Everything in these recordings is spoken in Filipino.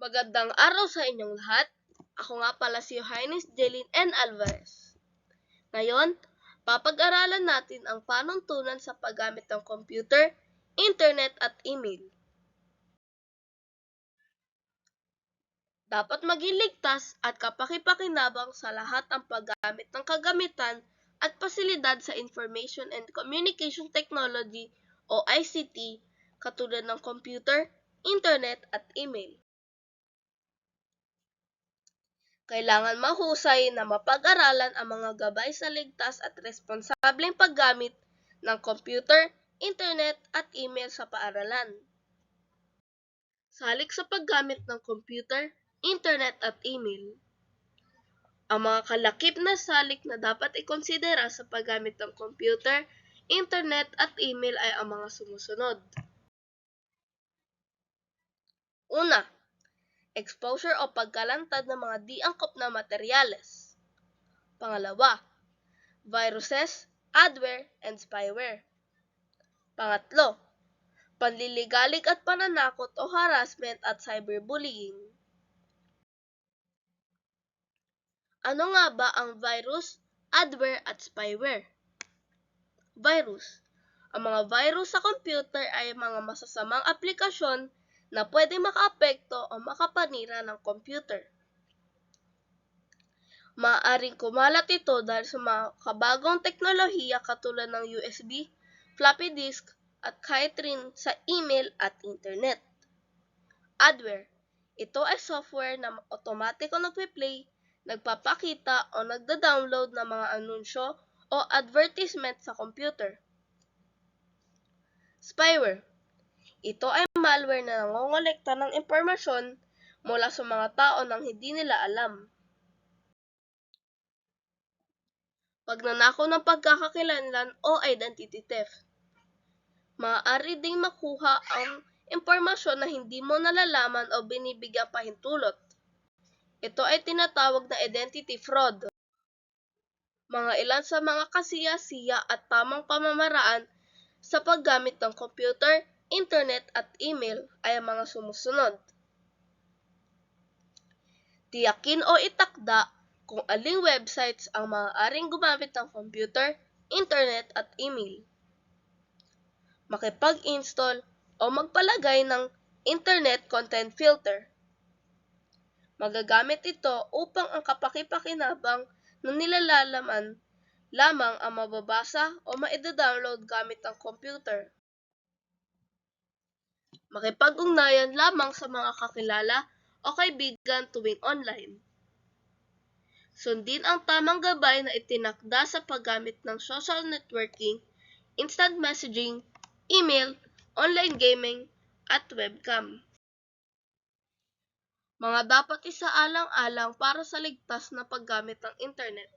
Magandang araw sa inyong lahat. Ako nga pala si Johannes Jelin N. Alvarez. Ngayon, papag-aralan natin ang panuntunan sa paggamit ng computer, internet at email. Dapat maging ligtas at kapakipakinabang sa lahat ang paggamit ng kagamitan at pasilidad sa Information and Communication Technology o ICT katulad ng computer, internet at email. Kailangan mahusay na mapag-aralan ang mga gabay sa ligtas at responsableng paggamit ng computer, internet at email sa paaralan. Salik sa paggamit ng computer, internet at email. Ang mga kalakip na salik na dapat ikonsidera sa paggamit ng computer, internet at email ay ang mga sumusunod. Una, exposure o pagkalantad ng mga di angkop na materyales. Pangalawa, viruses, adware, and spyware. Pangatlo, panliligalig at pananakot o harassment at cyberbullying. Ano nga ba ang virus, adware at spyware? Virus. Ang mga virus sa computer ay mga masasamang aplikasyon na pwede makaapekto o makapanira ng computer. Maaaring kumalat ito dahil sa mga kabagong teknolohiya katulad ng USB, floppy disk, at kahit rin sa email at internet. Adware. Ito ay software na automatiko nagpe-play, nagpapakita o nagda-download ng mga anunsyo o advertisement sa computer. Spyware. Ito ay malware na nangongolekta ng impormasyon mula sa mga tao nang hindi nila alam. Pagnanakaw ng pagkakakilanlan o identity theft. Maaari ding makuha ang impormasyon na hindi mo nalalaman o binibigyang pahintulot. Ito ay tinatawag na identity fraud. Mga ilan sa mga kasiyasiya at tamang pamamaraan sa paggamit ng computer, internet at email ay ang mga sumusunod. Tiyakin o itakda kung aling websites ang maaaring gumamit ng computer, internet at email. Makipag-install o magpalagay ng internet content filter. Magagamit ito upang ang kapakipakinabang na nilalalaman lamang ang mababasa o maida-download gamit ang computer. Makipag-ugnayan lamang sa mga kakilala o kaibigan tuwing online. Sundin ang tamang gabay na itinakda sa paggamit ng social networking, instant messaging, email, online gaming, at webcam. Mga dapat isaalang-alang para sa ligtas na paggamit ng internet.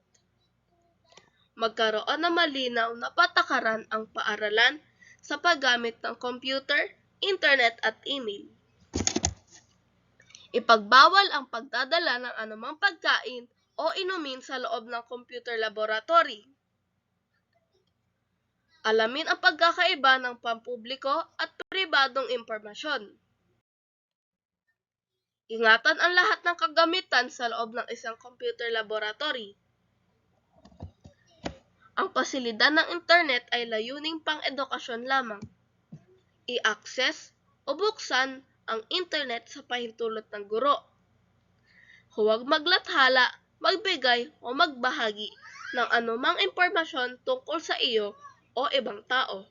Magkaroon na malinaw na patakaran ang paaralan sa paggamit ng computer, internet at email. Ipagbawal ang pagdadala ng anumang pagkain o inumin sa loob ng computer laboratory. Alamin ang pagkakaiba ng pampubliko at pribadong impormasyon. Ingatan ang lahat ng kagamitan sa loob ng isang computer laboratory. Ang pasilidad ng internet ay layuning pang-edukasyon lamang. I-access o buksan ang internet sa pahintulot ng guro. Huwag maglathala, magbigay o magbahagi ng anumang impormasyon tungkol sa iyo o ibang tao.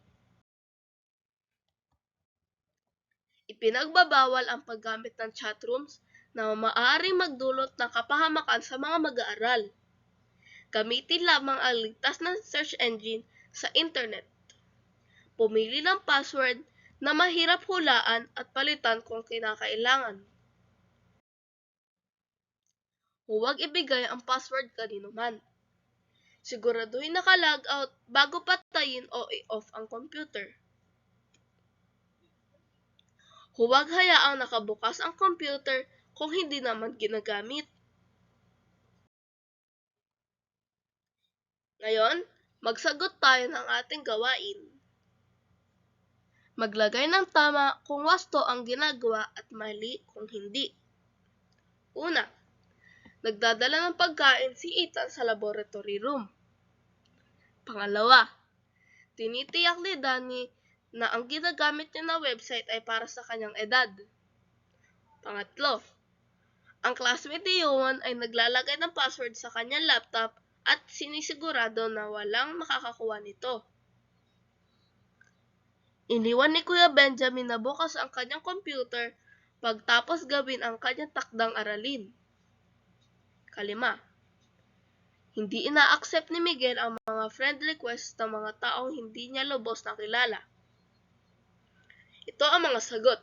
Ipinagbabawal ang paggamit ng chatrooms na maaaring magdulot ng kapahamakan sa mga mag-aaral. Gamitin lamang ang ligtas na search engine sa internet. Pumili ng password na mahirap hulaan at palitan kung kinakailangan. Huwag ibigay ang password kanino man. Siguraduhin naka-log out bago patayin o i-off ang computer. Huwag hayaang nakabukas ang computer kung hindi naman ginagamit. Ngayon, magsagot tayo ng ating gawain. Maglagay ng tama kung wasto ang ginagawa at mali kung hindi. Una, nagdadala ng pagkain si Ethan sa laboratory room. Pangalawa, tinitiyak ni Danny na ang ginagamit niya na website ay para sa kanyang edad. Pangatlo, ang classmate ni Yohan ay naglalagay ng password sa kanyang laptop at sinisigurado na walang makakakuha nito. Iniwan ni Kuya Benjamin na bukas ang kanyang computer pagtapos gawin ang kanyang takdang aralin. Kalima, hindi ina-accept ni Miguel ang mga friend request ng mga taong hindi niya lubos na kilala. Ito ang mga sagot.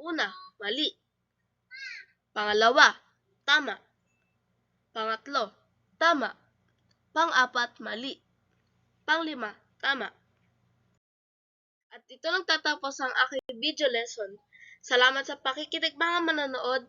Una, mali. Pangalawa, tama. Pangatlo, tama. Pang-apat, mali. Panglima, tama. At ito lang tatapos ang aking video lesson. Salamat sa pakikinig mga manonood.